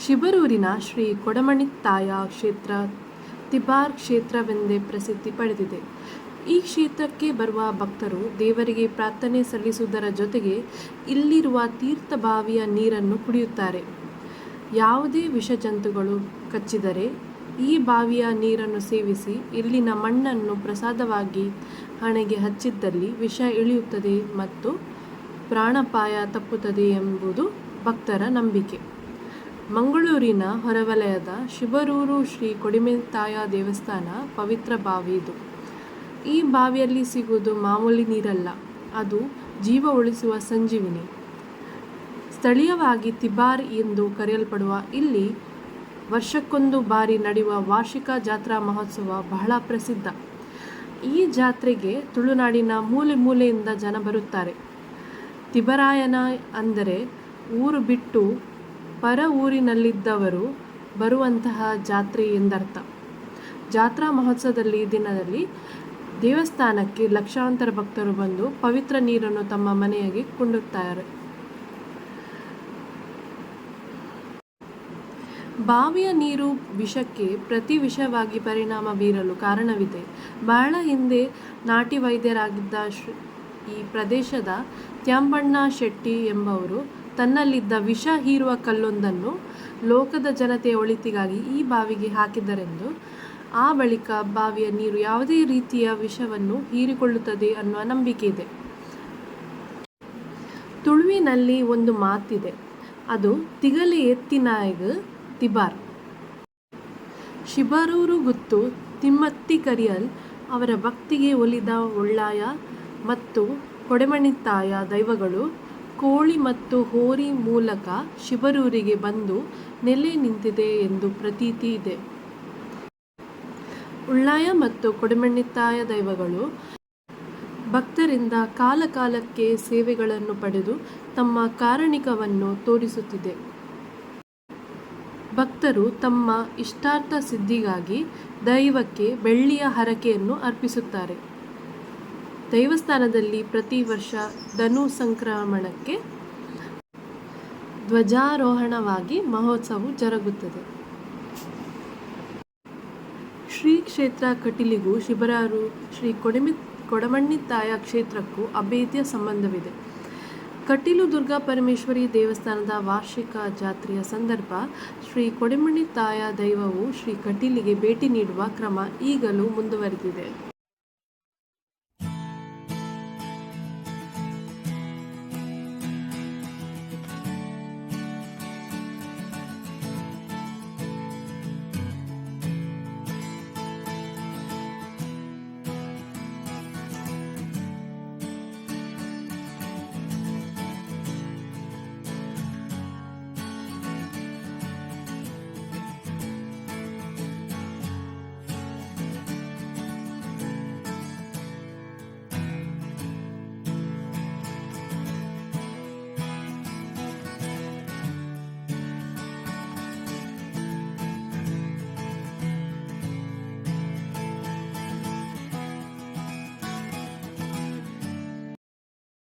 ಶಿಬರೂರಿನ ಶ್ರೀ ಕೊಡಮಣಿತ್ತಾಯ ಕ್ಷೇತ್ರ, ತಿಬಾರ್ ಕ್ಷೇತ್ರವೆಂದೇ ಪ್ರಸಿದ್ಧಿ ಪಡೆದಿದೆ. ಈ ಕ್ಷೇತ್ರಕ್ಕೆ ಬರುವ ಭಕ್ತರು ದೇವರಿಗೆ ಪ್ರಾರ್ಥನೆ ಸಲ್ಲಿಸುವುದರ ಜೊತೆಗೆ ಇಲ್ಲಿರುವ ತೀರ್ಥಬಾವಿಯ ನೀರನ್ನು ಕುಡಿಯುತ್ತಾರೆ. ಯಾವುದೇ ವಿಷಜಂತುಗಳು ಕಚ್ಚಿದರೆ ಈ ಬಾವಿಯ ನೀರನ್ನು ಸೇವಿಸಿ ಇಲ್ಲಿನ ಮಣ್ಣನ್ನು ಪ್ರಸಾದವಾಗಿ ಹಣೆಗೆ ಹಚ್ಚಿದ್ದಲ್ಲಿ ವಿಷ ಇಳಿಯುತ್ತದೆ ಮತ್ತು ಪ್ರಾಣಪಾಯ ತಪ್ಪುತ್ತದೆ ಎಂಬುದು ಭಕ್ತರ ನಂಬಿಕೆ. ಮಂಗಳೂರಿನ ಹೊರವಲಯದ ಶಿವರೂರು ಶ್ರೀ ಕೊಡಿಮೆತಾಯ ದೇವಸ್ಥಾನ ಪವಿತ್ರ ಬಾವಿ ಇದು. ಈ ಬಾವಿಯಲ್ಲಿ ಸಿಗುವುದು ಮಾಮೂಲಿ ನೀರಲ್ಲ, ಅದು ಜೀವ ಉಳಿಸುವ ಸಂಜೀವಿನಿ. ಸ್ಥಳೀಯವಾಗಿ ತಿಬಾರ್ ಎಂದು ಕರೆಯಲ್ಪಡುವ ಇಲ್ಲಿ ವರ್ಷಕ್ಕೊಂದು ಬಾರಿ ನಡೆಯುವ ವಾರ್ಷಿಕ ಜಾತ್ರಾ ಮಹೋತ್ಸವ ಬಹಳ ಪ್ರಸಿದ್ಧ. ಈ ಜಾತ್ರೆಗೆ ತುಳುನಾಡಿನ ಮೂಲೆ ಮೂಲೆಯಿಂದ ಜನ ಬರುತ್ತಾರೆ. ತಿಬರಾಯನ ಅಂದರೆ ಊರು ಬಿಟ್ಟು ಪರ ಊರಿನಲ್ಲಿದ್ದವರು ಬರುವಂತಹ ಜಾತ್ರೆ ಎಂದರ್ಥ. ಜಾತ್ರಾ ಮಹೋತ್ಸವದಲ್ಲಿ ದಿನದಲ್ಲಿ ದೇವಸ್ಥಾನಕ್ಕೆ ಲಕ್ಷಾಂತರ ಭಕ್ತರು ಬಂದು ಪವಿತ್ರ ನೀರನ್ನು ತಮ್ಮ ಮನೆಯಾಗಿ ಕೊಂಡುತ್ತಾರೆ. ಬಾವಿಯ ನೀರು ವಿಷಕ್ಕೆ ಪ್ರತಿ ವಿಷವಾಗಿ ಪರಿಣಾಮ ಬೀರಲು ಕಾರಣವಿದೆ. ಬಹಳ ಹಿಂದೆ ನಾಟಿ ವೈದ್ಯರಾಗಿದ್ದ ಈ ಪ್ರದೇಶದ ತ್ಯಾಂಬಣ್ಣ ಶೆಟ್ಟಿ ಎಂಬವರು ತನ್ನಲ್ಲಿದ್ದ ವಿಷ ಹೀರುವ ಕಲ್ಲೊಂದನ್ನು ಲೋಕದ ಜನತೆಯ ಒಳಿತಿಗಾಗಿ ಈ ಬಾವಿಗೆ ಹಾಕಿದರೆಂದು ಆ ಬಳಿಕ ಬಾವಿಯ ನೀರು ಯಾವುದೇ ರೀತಿಯ ವಿಷವನ್ನು ಹೀರಿಕೊಳ್ಳುತ್ತದೆ ಅನ್ನುವ ನಂಬಿಕೆ ಇದೆ. ತುಳುವಿನಲ್ಲಿ ಒಂದು ಮಾತಿದೆ, ಅದು ತಿಗಲಿ ಎತ್ತಿನಾಯಗ ತಿಬಾರ್. ಶಿಬರೂರು ಗುತ್ತು ತಿಮ್ಮತ್ತಿ ಕರಿಯಲ್ ಅವರ ಭಕ್ತಿಗೆ ಒಲಿದ ಒಳ್ಳಾಯ ಮತ್ತು ಕೊಡೆಮಣಿತ್ತಾಯ ದೈವಗಳು ಕೋಳಿ ಮತ್ತು ಹೋರಿ ಮೂಲಕ ಶಿವರೂರಿಗೆ ಬಂದು ನೆಲೆ ನಿಂತಿದೆ ಎಂದು ಪ್ರತೀತಿ ಇದೆ. ಉಳ್ಳಾಯ ಮತ್ತು ಕೊಡಮಣ್ಣಿತ್ತಾಯ ದೈವಗಳು ಭಕ್ತರಿಂದ ಕಾಲಕಾಲಕ್ಕೆ ಸೇವೆಗಳನ್ನು ಪಡೆದು ತಮ್ಮ ಕಾರಣಿಕವನ್ನು ತೋರಿಸುತ್ತಿದೆ. ಭಕ್ತರು ತಮ್ಮ ಇಷ್ಟಾರ್ಥ ಸಿದ್ಧಿಗಾಗಿ ದೈವಕ್ಕೆ ಬೆಳ್ಳಿಯ ಹರಕೆಯನ್ನು ಅರ್ಪಿಸುತ್ತಾರೆ. ದೇವಸ್ಥಾನದಲ್ಲಿ ಪ್ರತಿ ವರ್ಷ ಧನು ಸಂಕ್ರಮಣಕ್ಕೆ ಧ್ವಜಾರೋಹಣವಾಗಿ ಮಹೋತ್ಸವ ಜರುಗುತ್ತದೆ. ಶ್ರೀ ಕ್ಷೇತ್ರ ಕಟೀಲಿಗೂ ಶಿಬರಾರು ಶ್ರೀ ಕೊಡಮಿ ಕೊಡಮಣ್ಣಿತ್ತಾಯ ಕ್ಷೇತ್ರಕ್ಕೂ ಅಭೇದ್ಯ ಸಂಬಂಧವಿದೆ. ಕಟೀಲು ದುರ್ಗಾ ಪರಮೇಶ್ವರಿ ದೇವಸ್ಥಾನದ ವಾರ್ಷಿಕ ಜಾತ್ರೆಯ ಸಂದರ್ಭ ಶ್ರೀ ಕೊಡಮಣ್ಣಿತ್ತಾಯ ದೈವವು ಶ್ರೀ ಕಟೀಲಿಗೆ ಭೇಟಿ ನೀಡುವ ಕ್ರಮ ಈಗಲೂ ಮುಂದುವರೆದಿದೆ.